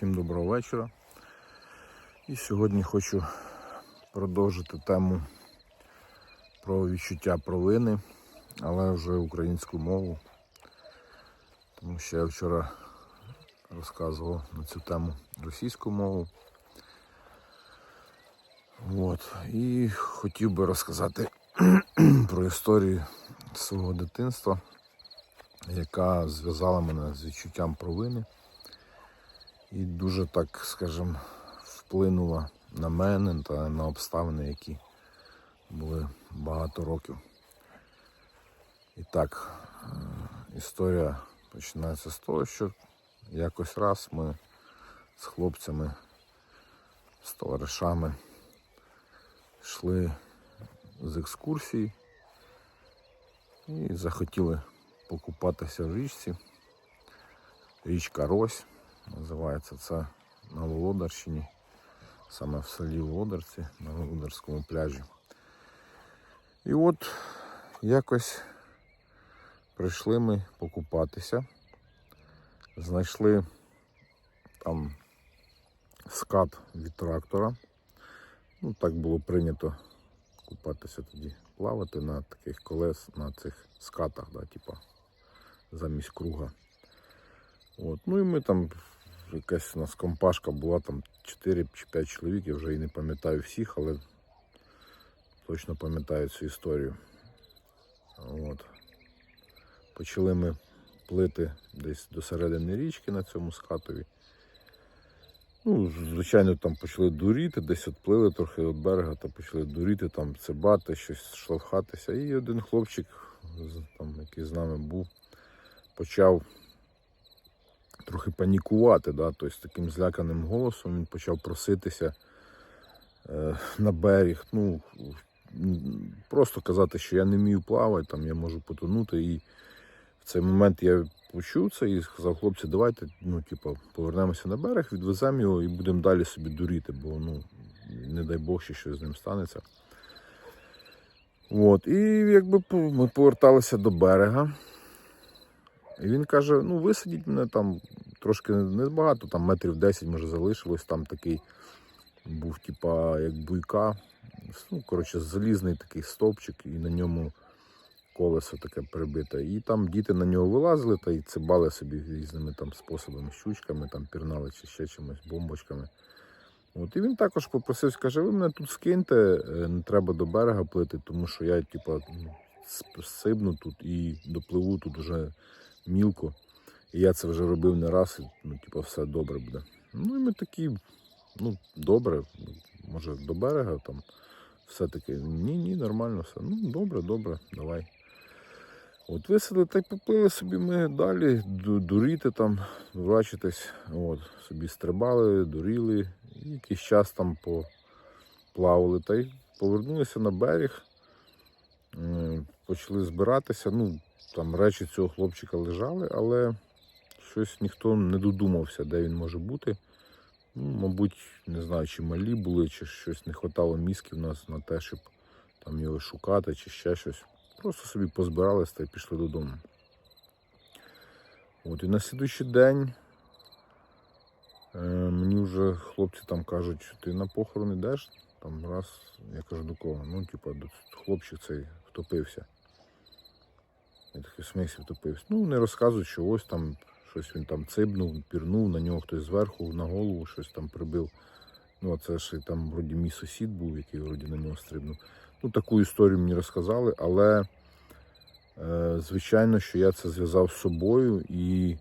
Всім доброго вечора. І сьогодні хочу продовжити тему про відчуття провини, але вже українську мову. Тому що я вчора розказував на цю тему російську мову. От. І хотів би розказати про історію свого дитинства, яка зв'язала мене з відчуттям провини і дуже, так скажем, вплинула на мене та на обставини, які були багато років. І так, е, історія починається з того, що якось раз ми з хлопцями, з товаришами йшли з екскурсії і захотіли покупатися в річці. Річка Рось називається це на Володарщині, саме в селі Володарці, на Володарському пляжі. І от якось прийшли ми покупатися, знайшли там скат від трактора. Ну, так було прийнято купатися тоді, плавати на таких колес, на цих скатах, да, типа, замість круга. От. Ну і ми там, якась у нас компашка була там 4 чи 5 чоловік, я вже і не пам'ятаю всіх, але точно пам'ятаю цю історію. От. Почали ми плити десь до середини річки на цьому скатові. Ну, звичайно, там почали дуріти, десь відплили трохи від берега, та почали дуріти, там цибати, щось штовхатися. І один хлопчик, там, який з нами був, почав трохи панікувати. Да? Тобто таким зляканим голосом він почав проситися е, на берег. Ну, просто казати, що я не вмію плавати, там, я можу потонути. І в цей момент я почув це і сказав, хлопці, давайте ну, типу, повернемося на берег, відвеземо його і будемо далі собі дуріти, бо ну, не дай Бог, ще щось з ним станеться. От, і якби ми поверталися до берега. І він каже: ну, висадіть мене там трошки небагато, там метрів 10 може залишилось, там такий був, типа, як буйка. Ну, коротше, залізний такий стовпчик, і на ньому колесо таке прибите. І там діти на нього вилазили та й цибали собі різними там способами, щучками, там пірнали чи ще чимось, бомбочками. От, і він також попросив, каже, ви мене тут скиньте, е, не треба до берега плити, тому що я, типа, ну, сибну тут і допливу тут уже мілко. І я це вже робив не раз, і, ну, типа, все добре буде. Ну і ми такі, ну, добре, може до берега там. Все-таки ні, ні, нормально все. Ну, добре, добре, давай. От висадили та й поплили собі ми далі, дуріти там, дурачитись. От, собі стрибали, дуріли, і якийсь час там поплавали та й повернулися на берег, почали збиратися. Ну, там речі цього хлопчика лежали, але щось ніхто не додумався, де він може бути. Ну, мабуть, не знаю, чи малі були, чи щось не хватало мізків у нас на те, щоб там його шукати, чи ще щось. Просто собі позбиралися та й пішли додому. От, і на слідуючий день е, мені вже хлопці там кажуть, ти на похорон йдеш. Там раз, я кажу, до кого? Ну, типа, хлопчик цей втопився. Я такий в смислі втопився. Ну, не розказують, що ось там щось він там цибнув, пірнув, на нього хтось зверху на голову щось там прибив. Ну, а це ж там вроді мій сусід був, який вроді на нього стрибнув. Ну, таку історію мені розказали, але е, звичайно, що я це зв'язав з собою і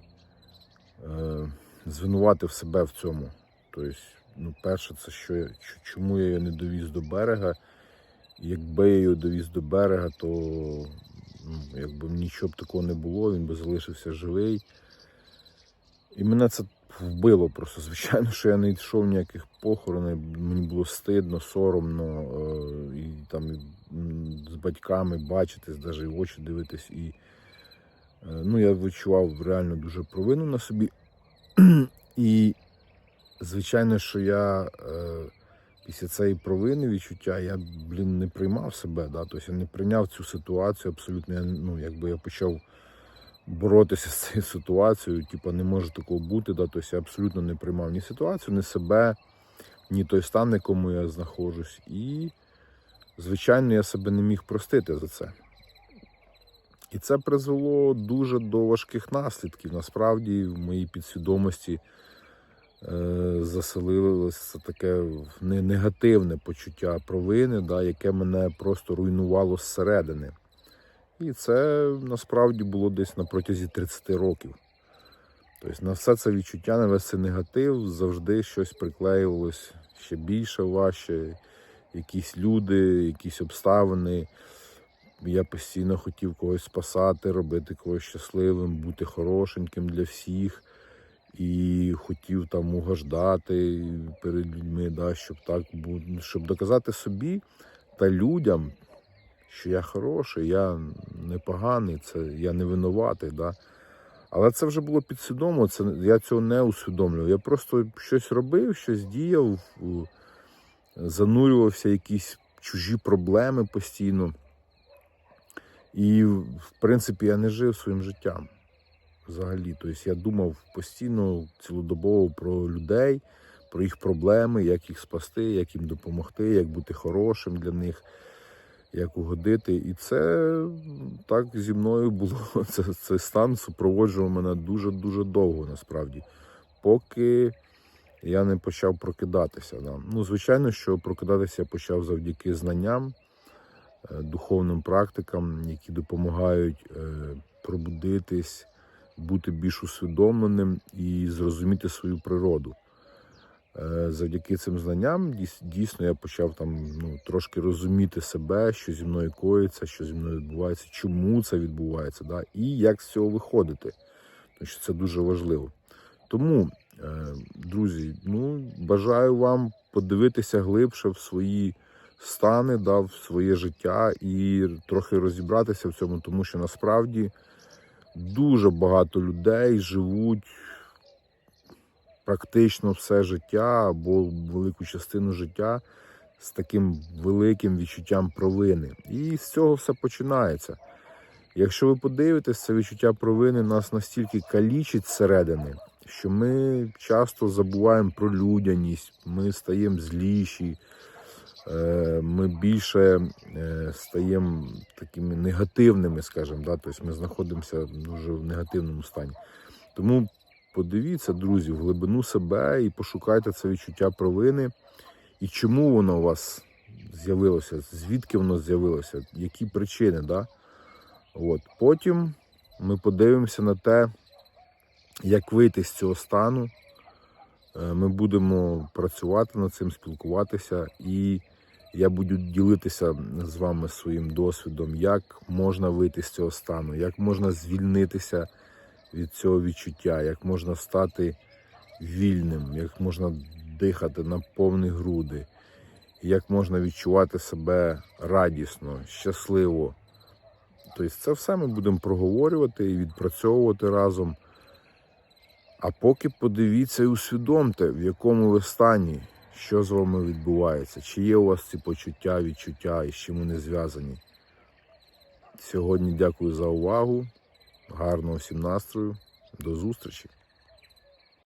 е, звинуватив себе в цьому. Тобто, ну, перше, це що чому я його не довіз до берега. Якби я його довіз до берега, то ну, якби нічого б такого не було, він би залишився живий. І мене це вбило просто. Звичайно, що я не йшов ніяких похоронів, мені було стидно, соромно, е, і там м, з батьками бачитись, навіть в очі дивитись. І е, ну, я відчував реально дуже провину на собі. І звичайно, що я е, після цієї провини відчуття, я, блін, не приймав себе. Да? Тобто я не прийняв цю ситуацію абсолютно. Я, ну, якби я почав боротися з цією ситуацією. Типу, не може такого бути. Да? Тобто я абсолютно не приймав ні ситуацію, ні себе, ні той стан, в якому я знаходжусь. І, звичайно, я себе не міг простити за це. І це призвело дуже до важких наслідків. Насправді, в моїй підсвідомості е, заселилося таке не- негативне почуття провини, да, яке мене просто руйнувало зсередини. І це насправді було десь на протязі 30 років. Тобто на все це відчуття, на весь цей негатив завжди щось приклеювалось ще більше, важче. Якісь люди, якісь обставини. Я постійно хотів когось спасати, робити когось щасливим, бути хорошеньким для всіх. І хотів там угождати перед людьми, да, щоб так щоб доказати собі та людям, що я хороший, я непоганий, це я не винуватий. Да. Але це вже було підсвідомо, це, я цього не усвідомлював. Я просто щось робив, щось діяв, занурювався в якісь чужі проблеми постійно. І, в принципі, я не жив своїм життям взагалі. Тобто я думав постійно цілодобово про людей, про їх проблеми, як їх спасти, як їм допомогти, як бути хорошим для них, як угодити. І це так зі мною було. Це, цей стан супроводжував мене дуже-дуже довго насправді, поки я не почав прокидатися. Да. Ну, звичайно, що прокидатися я почав завдяки знанням, е, духовним практикам, які допомагають е, пробудитись, бути більш усвідомленим і зрозуміти свою природу. Е, Завдяки цим знанням дійсно я почав там ну, трошки розуміти себе, що зі мною коїться, що зі мною відбувається, чому це відбувається, да, і як з цього виходити. Тому що це дуже важливо. Тому, е, друзі, ну, бажаю вам подивитися глибше в свої стани, да, в своє життя і трохи розібратися в цьому, тому що насправді дуже багато людей живуть практично все життя або велику частину життя з таким великим відчуттям провини. І з цього все починається. Якщо ви подивитесь, це відчуття провини нас настільки калічить зсередини, що ми часто забуваємо про людяність, ми стаємо зліші, е, ми більше е, стаємо такими негативними, скажімо, да? тобто ми знаходимося дуже в негативному стані. Тому подивіться, друзі, в глибину себе і пошукайте це відчуття провини. І чому воно у вас з'явилося, звідки воно з'явилося, які причини. Да? От. Потім ми подивимося на те, як вийти з цього стану. Е, Ми будемо працювати над цим, спілкуватися, і я буду ділитися з вами своїм досвідом, як можна вийти з цього стану, як можна звільнитися від цього відчуття, як можна стати вільним, як можна дихати на повні груди, як можна відчувати себе радісно, щасливо. Тобто це все ми будемо проговорювати і відпрацьовувати разом. А поки подивіться і усвідомте, в якому ви стані, що з вами відбувається, чи є у вас ці почуття, відчуття і з чим вони зв'язані. Сьогодні дякую за увагу. Гарного всім настрою. До зустрічі!